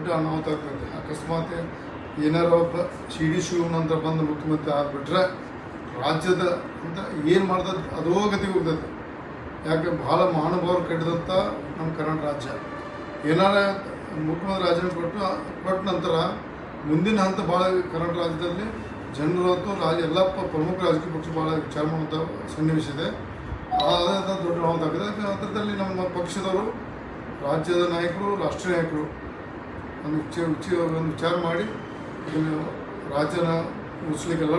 ದೊಡ್ಡ ಅನಾಹುತ ಆಗ್ತದೆ ಅಕಸ್ಮಾತ್ ಏನಾರ ಒಬ್ಬ ಸಿ ಡಿ ಶಿವನಂತ ಬಂದು ಮುಖ್ಯಮಂತ್ರಿ ಆಗಿಬಿಟ್ರೆ ರಾಜ್ಯದ ಅಂತ ಏನು ಮಾಡ್ತದೆ? ಅದೋ ಗತಿ ಹೋಗ್ತದೆ. ಯಾಕೆ ಭಾಳ ಮಹಾನುಭಾವರು ಕಟ್ಟಿದಂಥ ನಮ್ಮ ಕರ್ನಾಟಕ ರಾಜ್ಯ. ಏನಾರ ಮುಖ್ಯಮಂತ್ರಿ ರಾಜೀನಾಮೆ ಕೊಟ್ಟು, ಕೊಟ್ಟ ನಂತರ ಮುಂದಿನ ಹಂತ ಭಾಳ ಕರ್ನಾಟಕ ರಾಜ್ಯದಲ್ಲಿ ಜನರು ರಾಜ, ಎಲ್ಲ ಪ್ರಮುಖ ರಾಜಕೀಯ ಪಕ್ಷ ಭಾಳ ವಿಚಾರ ಮಾಡುವಂಥ ಸನ್ನಿವೇಶ ಇದೆ. ಆದಂಥ ದೊಡ್ಡ ಅನಾಹುತ ಆಗಿದೆ. ಅದರಲ್ಲಿ ನಮ್ಮ ಪಕ್ಷದವರು ರಾಜ್ಯದ ನಾಯಕರು, ರಾಷ್ಟ್ರೀಯ ನಾಯಕರು ಒಂದು ವಿಚ ವಿಚ ಒಂದು ವಿಚಾರ ಮಾಡಿ ಇದನ್ನು ರಾಜ್ಯನ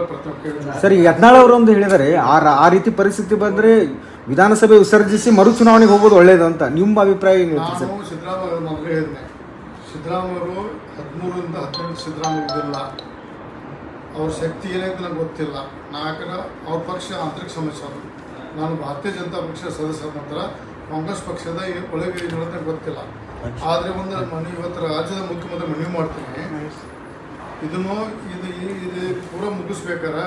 ಪ್ರಯತ್ನ ಕೇಳಿದ್ದಾರೆ ಸರ್ ಈಗ ಯತ್ನಾಳ್ ಅವರು ಒಂದು ಹೇಳಿದರೆ ಆ ರ- ಆ ರೀತಿ ಪರಿಸ್ಥಿತಿ ಬಂದರೆ ವಿಧಾನಸಭೆ ವಿಸರ್ಜಿಸಿ ಮರು ಚುನಾವಣೆಗೆ ಹೋಗೋದು ಒಳ್ಳೇದು ಅಂತ ನಿಮ್ಮ ಅಭಿಪ್ರಾಯ ಏನು ಸರ್? ನಾನು ಸಿದ್ದರಾಮಯ್ಯ ಮೊದಲೇ ಹೇಳಿದ್ನೆ. ಸಿದ್ದರಾಮಯ್ಯರು ಹದಿಮೂರರಿಂದ ಹದಿನೆಂಟು ಸಿದ್ದರಾಮಯ್ಯ ಇದ್ದಿಲ್ಲ. ಅವ್ರ ಶಕ್ತಿ ಏನೈತೆ ನನಗೆ ಗೊತ್ತಿಲ್ಲ. ನಾಯಕರ ಅವ್ರ ಪಕ್ಷ ಆಂತರಿಕ ಸಮಸ್ಯೆ ಅದು. ನಾನು ಭಾರತೀಯ ಜನತಾ ಪಕ್ಷ ಸದಸ್ಯರ ನಂತರ ಕಾಂಗ್ರೆಸ್ ಪಕ್ಷದ ಏನು ಒಳಗೆ ಅಂತ ಗೊತ್ತಿಲ್ಲ. ಆದರೆ ಒಂದು ಮನೆ ಇವತ್ತು ರಾಜ್ಯದ ಮುಖ್ಯಮಂತ್ರಿ ಮನವಿ ಮಾಡ್ತೀನಿ. ಇದನ್ನು ಇದು ಇದು ಪೂರ ಮುಗಿಸ್ಬೇಕಾರೆ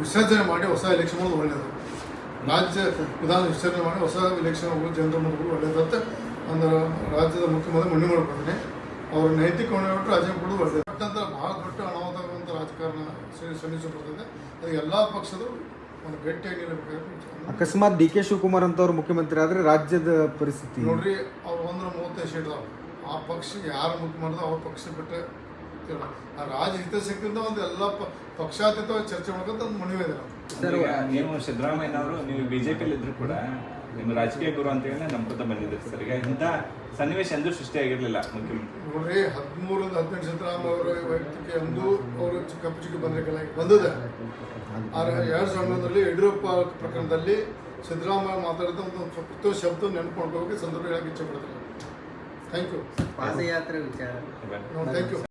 ವಿಸರ್ಜನೆ ಮಾಡಿ ಹೊಸ ಎಲೆಕ್ಷನ್ ಒಳ್ಳೆಯದು ರಾಜ್ಯ ವಿಧಾನ ವಿಸರ್ಜನೆ ಮಾಡಿ ಹೊಸ ಎಲೆಕ್ಷನ್ ಹೋಗೋದು ಜನರ ಮುಂದೆ ಅಂತ ಒಂದು ರಾಜ್ಯದ ಮುಖ್ಯಮಂತ್ರಿ ಮನವಿ ಮಾಡ್ಕೊಂಡಿದ್ದೀನಿ ಅವರು ನೈತಿಕ ಹೊಣೆ ಬಿಟ್ಟು ರಾಜ್ಯ ಕೊಡೋದು ಒಳ್ಳೆಯದು ಯಾಕಂದ್ರೆ ಭಾಳ ದೊಡ್ಡ ಅನಾಹುತ ರಾಜಕಾರಣ ಬರ್ತದೆ. ಅದು ಎಲ್ಲ ಪಕ್ಷದ ಒಂದು ಗಟ್ಟಿಯಾಗಿ. ಅಕಸ್ಮಾತ್ ಡಿ ಕೆ ಶಿವಕುಮಾರ್ ಅಂತವ್ರು ಮುಖ್ಯಮಂತ್ರಿ ಆದ್ರೆ ರಾಜ್ಯದ ಪರಿಸ್ಥಿತಿ ನೋಡ್ರಿ ಅವ್ರು ಒಂದ್ರ ಮೂವತ್ತೈದು ಸೀಟ್ ಅದಾವ ಆ ಪಕ್ಷ ಯಾರು ಮುಖ್ಯ ಮಾಡಿದ್ರು ಅವ್ರ ಪಕ್ಷ ಬಿಟ್ಟು. ಆ ರಾಜ ಹಿತಾಸಕ್ತಿಯಿಂದ ಒಂದು ಎಲ್ಲ ಪ- ಪಕ್ಷಾತೀತವಾಗಿ ಚರ್ಚೆ ಮಾಡ್ಕೊಂತ ಒಂದು ಮನವಿ ಇದೆ ನೀವು ಸಿದ್ದರಾಮಯ್ಯ ನೀವು ಸಿದ್ದರಾಮಯ್ಯನವರು ನೀವು ಬಿಜೆಪಿಯಲ್ಲಿ ಇದ್ರು ಕೂಡ ನಿಮ್ಮ ರಾಜಕೀಯ ಗುರು ಅಂತ ಹೇಳಿ ನಂಬ್ಕೊತ ಬಂದಿದ್ದೀರಿ ಸರ್. ಈಗ ಇಂಥ ಸನ್ನಿವೇಶ ಎಂದೂ ಸೃಷ್ಟಿಯಾಗಿರಲಿಲ್ಲ ಮುಖ್ಯಮಂತ್ರಿ. ನೋಡ್ರಿ ಹದಿಮೂರಿಂದ ಹದಿನೆಂಟು ಸಿದ್ದರಾಮ ಅವರ ವೈಯಕ್ತಿಕ ಎಂದು ಅವರು ಕಪ್ಪು ಚಿಕ್ಕ ಬಂದ್ರೆ ಬಂದಿದೆ. ಆದ್ರೆ ಎರಡು ಸಾವಿರದ ಒಂದರಲ್ಲಿ ಯಡಿಯೂರಪ್ಪ ಪ್ರಕರಣದಲ್ಲಿ ಸಿದ್ದರಾಮಯ್ಯ ಮಾತಾಡಿದ ಒಂದು ಪ್ರತಿಯೊಂದು ಶಬ್ದ ನೆನಪು ಮಾಡ್ಕೋಬೇಕು ಈ ಸಂದರ್ಭ ಹೇಳಕ್ಕೆ ಇಚ್ಛೆ ಪಡ್ತೀನಿ ಥ್ಯಾಂಕ್ ಯು ಪಾದಯಾತ್ರೆ ವಿಚಾರ. Thank you